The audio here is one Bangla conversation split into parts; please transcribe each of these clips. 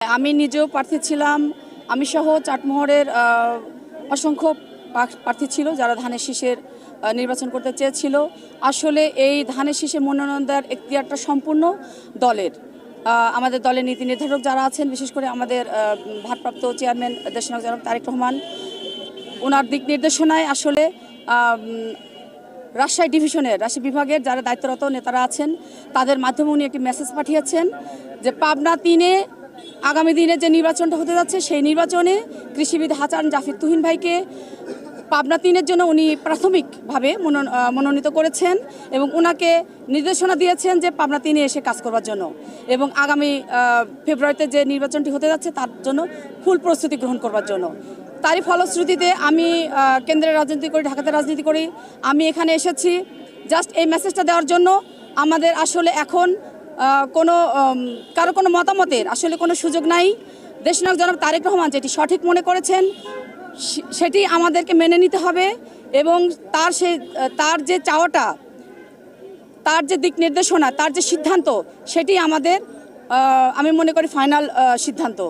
আমি নিজেও প্রার্থী ছিলাম। আমি সহ চাটমোহরের অসংখ্য প্রার্থী ছিল যারা ধানের শীষের নির্বাচন করতে চেয়েছিল। আসলে এই ধানের শীষের মনোনয়ন দেওয়ার এখতিয়ারটা সম্পূর্ণ দলের। আমাদের দলের নীতি নির্ধারক যারা আছেন, বিশেষ করে আমাদের ভারপ্রাপ্ত চেয়ারম্যান দেশনায়ক জনাব তারেক রহমান, ওনার দিক নির্দেশনায় আসলে রাজশাহী ডিভিশনের, রাজশাহী বিভাগের যারা দায়িত্বরত নেতারা আছেন, তাদের মাধ্যমে উনি একটি মেসেজ পাঠিয়েছেন যে পাবনা তিনে আগামী দিনে যে নির্বাচনটা হতে যাচ্ছে, সেই নির্বাচনে কৃষিবিদ হাসান জাফির তুহিন ভাইকে পাবনা তিনের জন্য উনি প্রাথমিকভাবে মনোন- মনোনীত করেছেন এবং ওনাকে নির্দেশনা দিয়েছেন যে পাবনা তিনে এসে কাজ করবার জন্য। এবং আগামী ফেব্রুয়ারিতে যে নির্বাচনটি হতে যাচ্ছে, তার জন্য ফুল প্রস্তুতি গ্রহণ করবার জন্য। তারই ফলশ্রুতিতে আমি কেন্দ্রে রাজনীতি করি, ঢাকাতে রাজনীতি করি। আমি এখানে এসেছি, জাস্ট এই মেসেজটা দেওয়ার জন্য। আমাদের আসলে এখন কোনো কারও কোনো মতামতের আসলে কোনো সুযোগ নাই। দেশনায়ক জনাব তারেক রহমান যেটি সঠিক মনে করেছেন সেটি আমাদেরকে মেনে নিতে হবে এবং তার সে, তার যে চাওয়াটা, তার যে দিক নির্দেশনা, তার যে সিদ্ধান্ত, সেটি আমাদের আমি মনে করি ফাইনাল সিদ্ধান্ত।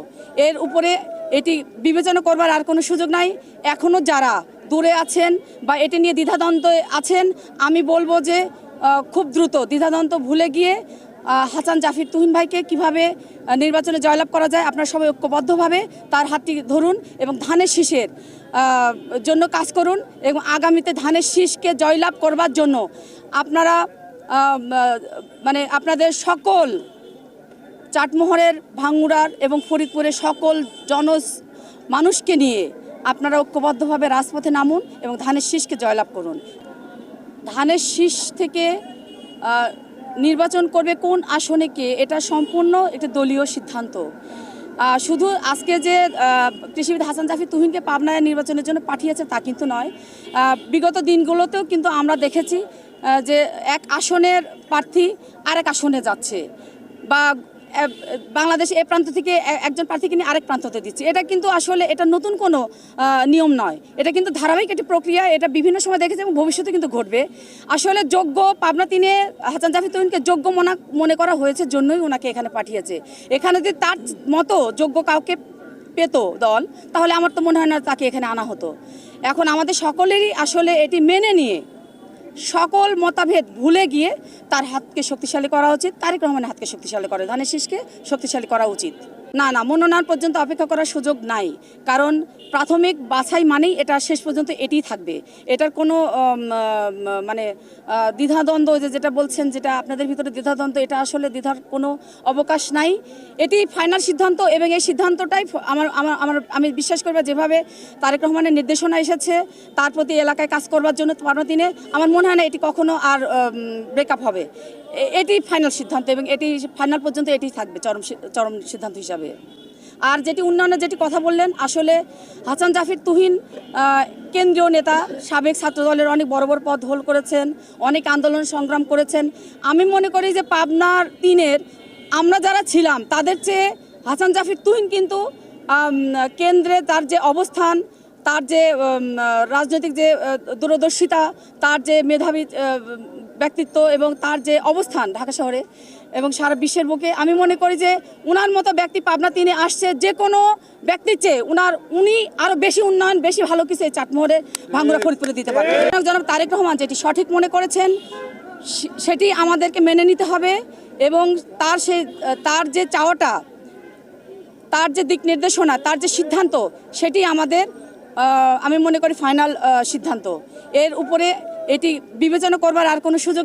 এর উপরে এটি বিবেচনা করবার আর কোনো সুযোগ নাই। এখনও যারা দূরে আছেন বা এটি নিয়ে দ্বিধাদ্বন্দ্বে আছেন, আমি বলব যে খুব দ্রুত দ্বিধাদ্বন্দ্ব ভুলে গিয়ে হাসান জাফির তুহিন ভাইকে কীভাবে নির্বাচনে জয়লাভ করা যায়, আপনারা সবাই ঐক্যবদ্ধভাবে তার হাতটি ধরুন এবং ধানের শীষের জন্য কাজ করুন এবং আগামীতে ধানের শীষকে জয়লাভ করবার জন্য আপনারা মানে আপনাদের সকল চাটমোহরের, ভাঙ্গুড়ার এবং ফরিদপুরের সকল জন মানুষকে নিয়ে আপনারা ঐক্যবদ্ধভাবে রাজপথে নামুন এবং ধানের শীষকে জয়লাভ করুন। ধানের শীষ থেকে নির্বাচন করবে কোন আসনে কে, এটা সম্পূর্ণ একটা দলীয় সিদ্ধান্ত। শুধু আজকে যে কৃষিবিদ হাসান জাফি তুহিনকে পাবনায় নির্বাচনের জন্য পাঠিয়েছে তা কিন্তু নয়। বিগত দিনগুলোতেও কিন্তু আমরা দেখেছি যে এক আসনের প্রার্থী আরেক আসনে যাচ্ছে। বা বাংলাদেশ এ প্রান্ত থেকে একজন প্রার্থীকে নিয়ে আরেক প্রান্ততে দিচ্ছে। এটা কিন্তু আসলে এটা নতুন কোনো নিয়ম নয়। এটা কিন্তু ধারাবাহিক একটি প্রক্রিয়া, এটা বিভিন্ন সময় দেখেছে এবং ভবিষ্যতে কিন্তু ঘটবে। আসলে যোগ্য পাবনা তিনে হাসান জাফি তুহিনকে যোগ্য মনা, মনে করা হয়েছে জন্যই ওনাকে এখানে পাঠিয়েছে। এখানে যদি তার মতো যোগ্য কাউকে পেতো দল, তাহলে আমার তো মনে হয় না তাকে এখানে আনা হতো। এখন আমাদের সকলেরই আসলে এটি মেনে নিয়ে সকল মতাভেদ ভুলে গিয়ে তার হাতকে শক্তিশালী করা উচিত। তারেক রহমানের হাতকে শক্তিশালী করে। ধানের শীষকে শক্তিশালী করা উচিত। না না, মনোনয়ন পর্যন্ত অপেক্ষা করার সুযোগ নাই। কারণ প্রাথমিক বাছাই মানেই এটা শেষ পর্যন্ত এটিই থাকবে। এটার কোনো মানে দ্বিধাদ্বন্দ্ব যে যেটা বলছেন, যেটা আপনাদের ভিতরে দ্বিধাদ্বন্দ্ব, এটা আসলে দ্বিধার কোনো অবকাশ নাই। এটি ফাইনাল সিদ্ধান্ত এবং এই সিদ্ধান্তটাই আমার আমার আমার, আমি বিশ্বাস করব যেভাবে তারেক রহমানের নির্দেশনা এসেছে, তার প্রতি এলাকায় কাজ করবার জন্য দিনে, আমার মনে হয় না এটি কখনো আর ব্রেকআপ হবে। এটি ফাইনাল সিদ্ধান্ত এবং এটি ফাইনাল পর্যন্ত এটি থাকবে, চরম চরম সিদ্ধান্ত হিসাবে। আর যেটি উন্নয়নের যেটি কথা বললেন, আসলে হাসান জাফির তুহিন কেন্দ্রীয় নেতা, সাবেক ছাত্রদলের অনেক বড় বড় পদ হোল করেছেন, অনেক আন্দোলন সংগ্রাম করেছেন। আমি মনে করি যে পাবনার তিনের আমরা যারা ছিলাম, তাদের চেয়ে হাসান জাফির তুহিন কিন্তু কেন্দ্রে তার যে অবস্থান, তার যে রাজনৈতিক যে দূরদর্শিতা, তার যে মেধাবী ব্যক্তিত্ব এবং তার যে অবস্থান ঢাকা শহরে এবং সারা বিশ্বের বুকে, আমি মনে করি যে উনার মতো ব্যক্তি পাবনা তিনি আসছে, যে কোনো ব্যক্তির চেয়ে উনার, উনি আরও বেশি উন্নয়ন, বেশি ভালো কিছু এই চাটমোহরে ভাঙ্গুরা ফরিদপুরে দিতে পারে। জনাব তারেক রহমান যেটি সঠিক মনে করেছেন সেটি আমাদেরকে মেনে নিতে হবে এবং তার সে, তার যে চাওয়াটা, তার যে দিক নির্দেশনা, তার যে সিদ্ধান্ত, সেটি আমাদের আমি মনে করি ফাইনাল সিদ্ধান্ত। এর উপরে এটি বিবেচনা করবার আর কোনো সুযোগ।